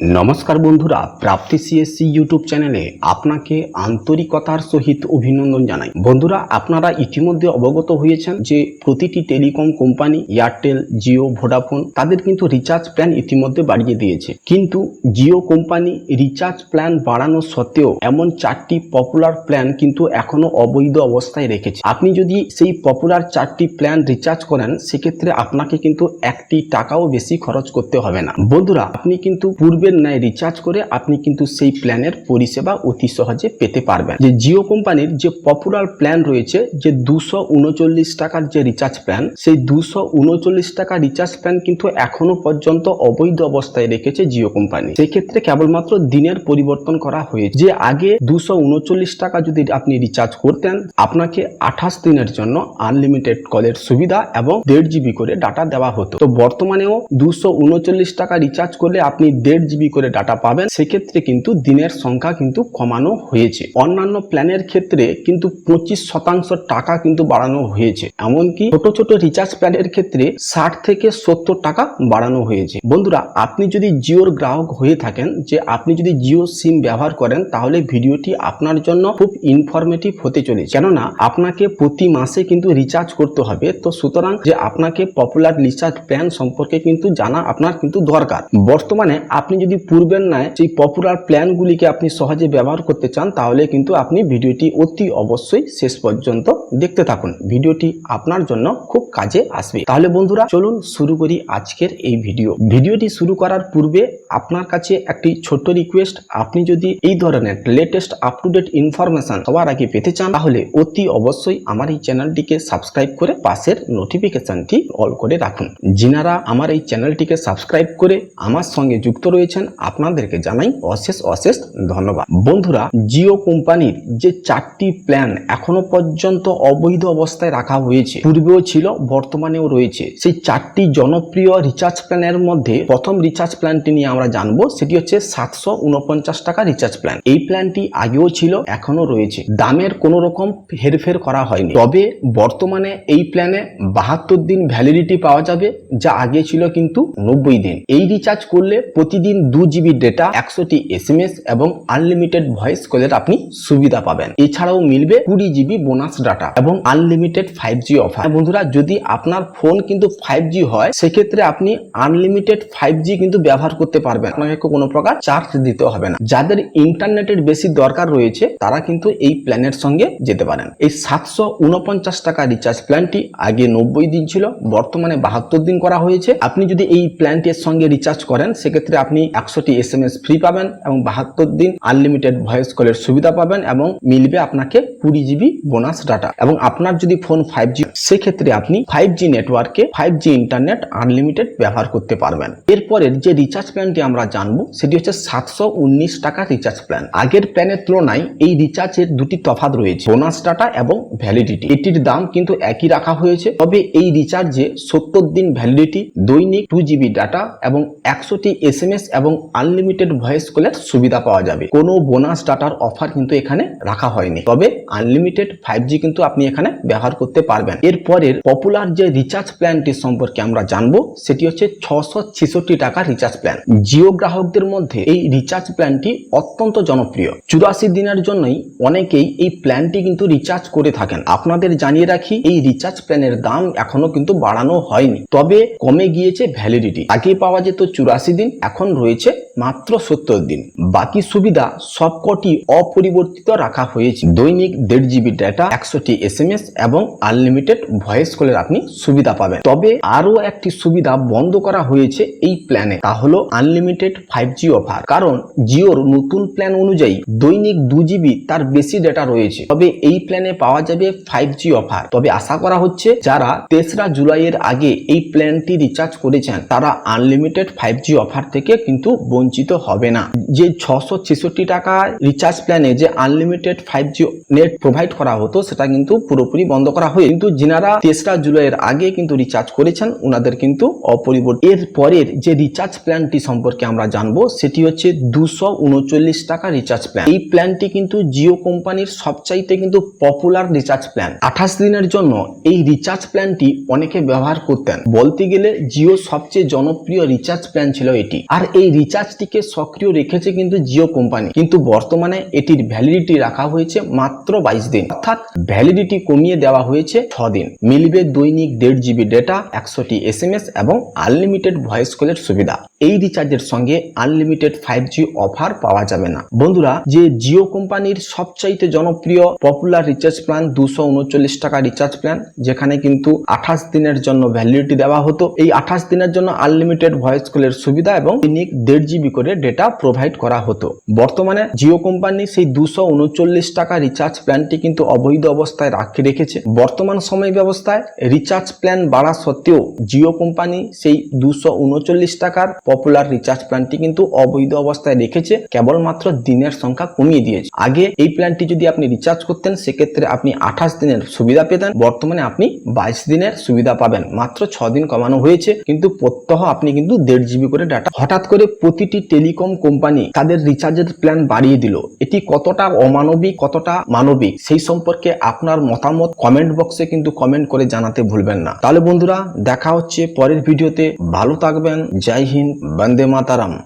নমস্কার বন্ধুরা, প্রাপ্তি CSC YouTube চ্যানেলে আপনাকে আন্তরিকতার সহিত অভিনন্দন জানাই। বন্ধুরা, আপনারা ইতিমধ্যে অবগত হয়েছেন যে প্রতিটি telecom company, Airtel, Jio, Vodafone, তাদের কিন্তু রিচার্জ প্ল্যান ইতিমধ্যে বাড়িয়ে দিয়েছে। কিন্তু জিও কোম্পানি রিচার্জ প্ল্যান বাড়ানো সত্ত্বেও এমন চারটি পপুলার প্ল্যান কিন্তু এখনও অবৈধ অবস্থায় রেখেছে। আপনি যদি সেই পপুলার চারটি প্ল্যান রিচার্জ করেন, সেক্ষেত্রে আপনাকে কিন্তু একটি টাকাও বেশি খরচ করতে হবে না। বন্ধুরা, আপনি কিন্তু পূর্বের ন্যায় রিচার্জ করে আপনি কিন্তু সেই প্ল্যানের পরিষেবা অতি সহজে পেতে পারবেন। যে জিও কোম্পানির যে পপুলার প্ল্যান রয়েছে, যে দুশো উনচল্লিশ টাকার যে রিচার্জ প্ল্যান সেই দুশো উনচল্লিশ টাকা রিচার্জ প্ল্যান কিন্তু এখনও পর্যন্ত অবৈধ অবস্থায় রেখেছে জিও কোম্পানি। সেক্ষেত্রে কেবলমাত্র দিনের পরিবর্তন করা হয়েছে। যে আগে দুশো উনচল্লিশ টাকা যদি আপনি রিচার্জ করতেন, আপনাকে আঠাশ দিনের জন্য আনলিমিটেড কলের সুবিধা এবং দেড় জিবি করে ডাটা দেওয়া হতো। তো বর্তমানেও দুশো উনচল্লিশ টাকা রিচার্জ করলে আপনি দেড় করে ডাটা পাবেন, সেক্ষেত্রে কিন্তু দিনের সংখ্যা কিন্তু কমানো হয়েছে। অন্যান্য প্ল্যানের ক্ষেত্রে কিন্তু পঁচিশ শতাংশ টাকা কিন্তু বাড়ানো হয়েছে। এমনকি ছোট ছোট রিচার্জ প্ল্যানের ক্ষেত্রে ষাট থেকে সত্তর টাকা বাড়ানো হয়েছে। বন্ধুরা, আপনি যদি জিওর গ্রাহক হয়ে থাকেন, যে আপনি যদি জিও সিম ব্যবহার করেন, তাহলে ভিডিওটি আপনার জন্য খুব ইনফরমেটিভ হতে চলেছে। কেননা, আপনাকে প্রতি মাসে কিন্তু রিচার্জ করতে হবে। তো সুতরাং যে আপনাকে পপুলার রিচার্জ প্ল্যান সম্পর্কে কিন্তু জানা আপনার কিন্তু দরকার। বর্তমানে আপনি যদি পূর্বের নয় সেই পপুলার প্ল্যানগুলিকে আপনি সহজে ব্যবহার করতে চান, তাহলে কিন্তু আপনি ভিডিওটি অতি অবশ্যই শেষ পর্যন্ত দেখতে থাকুন। ভিডিওটি আপনার জন্য খুব কাজে আসবে। তাহলে বন্ধুরা, চলুন শুরু করি আজকের এই ভিডিও। ভিডিওটি শুরু করার পূর্বে আপনার কাছে একটি ছোট্ট রিকোয়েস্ট আপনি যদি এই ধরনের latest up to date information সবার আগে পেতে চান, তাহলে অতি অবশ্যই আমার এই চ্যানেলটিকে সাবস্ক্রাইব করে পাশের নোটিফিকেশনটি অল করে রাখুন। যিনারা আমার এই চ্যানেলটিকে সাবস্ক্রাইব করে আমার সঙ্গে যুক্ত রয়েছেন, আপনাদেরকে জানাই অশেষ অশেষ ধন্যবাদ। বন্ধুরা, জিও কোম্পানির যে চারটি প্ল্যান এখনও পর্যন্ত অবৈধ অবস্থায় রাখা হয়েছে, পূর্বেও ছিল, বর্তমানেও রয়েছে। সেই চারটি জনপ্রিয় রিচার্জ প্ল্যানের মধ্যে প্রথম রিচার্জ প্ল্যানটি নিয়ে আমরা জানব সেটি হচ্ছে সাতশো উনপঞ্চাশ টাকা রিচার্জ প্ল্যান এই প্ল্যানটি আগেও ছিল এখনও রয়েছে। দামের কোনো রকম হেরফের করা হয়নি। তবে বর্তমানে এই প্ল্যানে বাহাত্তর দিন ভ্যালিডিটি পাওয়া যাবে, যা আগে ছিল কিন্তু নব্বই দিন। এই রিচার্জ করলে প্রতিদিন দু জিবি ডেটা একশোটি এস এম এস এবং আনলিমিটেড ভয়েস কলের আপনি সুবিধা পাবেন। এছাড়াও মিলবে কুড়ি জিবি বোনাস ডাটা এবং আনলিমিটেড ফাইভ জি অফার বন্ধুরা, যদি আপনার ফোন কিন্তু ফাইভ জি হয়, সেক্ষেত্রে আপনি আনলিমিটেড ফাইভ জি কিন্তু ব্যবহার করতে পারবেন আপনাকে কোনো প্রকার চার্জ দিতে হবে না। যাদের ইন্টারনেটের বেশি দরকার রয়েছে, তারা কিন্তু এই প্ল্যানের সঙ্গে যেতে পারেন। এই সাতশো উনপঞ্চাশ টাকা রিচার্জ প্ল্যানটি আগে নব্বই দিন ছিল, বর্তমানে বাহাত্তর দিন করা হয়েছে। আপনি যদি এই প্ল্যানটির সঙ্গে রিচার্জ করেন, সেক্ষেত্রে আপনি একশোটি এস এম এস ফ্রি পাবেন এবং বাহাত্তর দিন আনলিমিটেড ভয়েস কলের সুবিধা পাবেন এবং মিলবে আপনাকে কুড়ি জিবি বোনাস ডাটা এবং আপনার যদি ফোন ফাইভ জি সেক্ষেত্রে আপনি ফাইভ জি নেটওয়ার্কে ফাইভ জি ইন্টারনেট আনলিমিটেড ব্যবহার করতে পারবেন। এরপরের যে রিচার্জ প্ল্যানটি আমরা জানব, সেটি হচ্ছে সাতশো উনিশ টাকা রিচার্জ প্ল্যান আগের প্ল্যানের তুলনায় এই রিচার্জের দুটি তফাত রয়েছে বোনাস ডাটা এবং ভ্যালিডিটি এটির দাম কিন্তু একই রাখা হয়েছে, তবে এই রিচার্জে সত্তর দিন ভ্যালিডিটি দৈনিক টু জিবি ডাটা এবং একশোটি এস এম এস এবং আনলিমিটেড ভয়েস কলের সুবিধা পাওয়া যাবে। কোনো বোনাস ডাটার অফার কিন্তু এখানে রাখা হয়নি, তবে আনলিমিটেড ফাইভ জি কিন্তু আপনি এখানে ব্যবহার করতে পারবেন। এরপরের পপুলার যে রিচার্জ প্ল্যানটি সম্পর্কে আমরা জানব, সেটি হচ্ছে ছশো ছেষট্টি টাকা রিচার্জ প্ল্যান জিও গ্রাহকদের মধ্যে এই রিচার্জ প্ল্যানটি অত্যন্ত জনপ্রিয়। চুরাশি দিনের জন্যই অনেকেই এই প্ল্যানটি কিন্তু রিচার্জ করে থাকেন। আপনাদের জানিয়ে রাখি, এই রিচার্জ প্ল্যানের দাম এখনও কিন্তু বাড়ানো হয়নি। তবে কমে গিয়েছে ভ্যালিডিটি আগে পাওয়া যেত চুরাশি দিন, এখন রয়েছে মাত্র সত্তর দিন। বাকি সুবিধা সবকটি অপরিবর্তিত রাখা হয়েছে। দৈনিক দেড় জিবি ডেটা একশোটি এস এম এস এবং আনলিমিটেড ভয়েস কলের আপনি সুবিধা পাবেন। তবে আরও একটি সুবিধা বন্ধ করা হয়েছে এই প্ল্যানে তা হলো আনলিমিটেড ফাইভ জি অফার কারণ জিওর নতুন প্ল্যান অনুযায়ী দৈনিক দু জিবি তার বেশি ডেটা রয়েছে। তবে এই প্ল্যানে পাওয়া যাবে ফাইভ জি অফার তবে আশা করা হচ্ছে যারা তেসরা জুলাইয়ের আগে এই প্ল্যানটি রিচার্জ করেছেন, তারা আনলিমিটেড ফাইভ জি অফার থেকে কিন্তু বঞ্চিত হবে না। যে ছশো ছেষট্টি টাকা রিচার্জ প্ল্যানে যে unlimited five G net provide করা হতো, সেটা কিন্তু পুরোপুরি বন্ধ করা হয় কিন্তু যিনারা তেসরা জুলাইয়ের আগে কিন্তু রিচার্জ করেছেন ওনাদের কিন্তু অপরিবর্তিত এর পরের যে রিচার্জ প্ল্যানটি সম্পর্কে আমরা জানব, সেটি হচ্ছে দুশো উনচল্লিশ টাকা রিচার্জ প্ল্যান এই প্ল্যানটি কিন্তু জিও কোম্পানির সবচাইতে কিন্তু পপুলার রিচার্জ প্ল্যান আঠাশ দিনের জন্য এই রিচার্জ প্ল্যানটি অনেকে ব্যবহার করতেন। বলতে গেলে জিও সবচেয়ে জনপ্রিয় রিচার্জ প্ল্যান ছিল এটি। আর এই রিচার্জ রিচার্জটিকে সক্রিয় রেখেছে কিন্তু জিও কোম্পানি। কিন্তু বর্তমানে এটির ভ্যালিডিটি রাখা হয়েছে মাত্র বাইশ দিন। অর্থাৎ ভ্যালিডিটি কমিয়ে দেওয়া হয়েছে ছ দিন। মিলবে দৈনিক দেড় জিবি ডেটা একশোটি এস এবং আনলিমিটেড ভয়েস কলের সুবিধা। এই রিচার্জের সঙ্গে আনলিমিটেড ফাইভ জি অফার পাওয়া যাবে না। বন্ধুরা, যে জিও কোম্পানির সবচাইতে জনপ্রিয় পপুলার রিচার্জ প্ল্যান দুশো উনচল্লিশ টাকা রিচার্জ প্ল্যান যেখানে কিন্তু আঠাশ দিনের জন্য ভ্যালিডিটি দেওয়া হতো, এই আঠাশ দিনের জন্য আনলিমিটেড ভয়েস কলের সুবিধা এবং দৈনিক দেড় জিবি করে ডেটা প্রোভাইড করা হতো। বর্তমানে জিও কোম্পানি সেই দুশো টাকা রিচার্জ প্ল্যানটি কিন্তু অবৈধ অবস্থায় রাখি রেখেছে। বর্তমান সময় ব্যবস্থায় রিচার্জ প্ল্যান বাড়া সত্ত্বেও জিও কোম্পানি সেই দুশো টাকার পপুলার রিচার্জ প্ল্যানটি কিন্তু অবৈধ অবস্থায় রেখেছে। কেবলমাত্র দিনের সংখ্যা কমিয়ে দিয়েছে। আগে এই প্ল্যানটি যদি আপনি রিচার্জ করতেন, সেক্ষেত্রে আপনি আঠাশ দিনের সুবিধা পেতেন। বর্তমানে আপনি বাইশ দিনের সুবিধা পাবেন। মাত্র ছ দিন কমানো হয়েছে। কিন্তু প্রত্যহ আপনি কিন্তু দেড় জিবি করে ডাটা হঠাৎ করে প্রতিটি টেলিকম কোম্পানি তাদের রিচার্জের প্ল্যান বাড়িয়ে দিল। এটি কতটা অমানবিক, কতটা মানবিক, সেই সম্পর্কে আপনার মতামত কমেন্ট বক্সে কিন্তু কমেন্ট করে জানাতে ভুলবেন না। তাহলে বন্ধুরা, দেখা হচ্ছে পরের ভিডিওতে ভালো থাকবেন। জয় হিন্দ, বন্দে মাতারাম।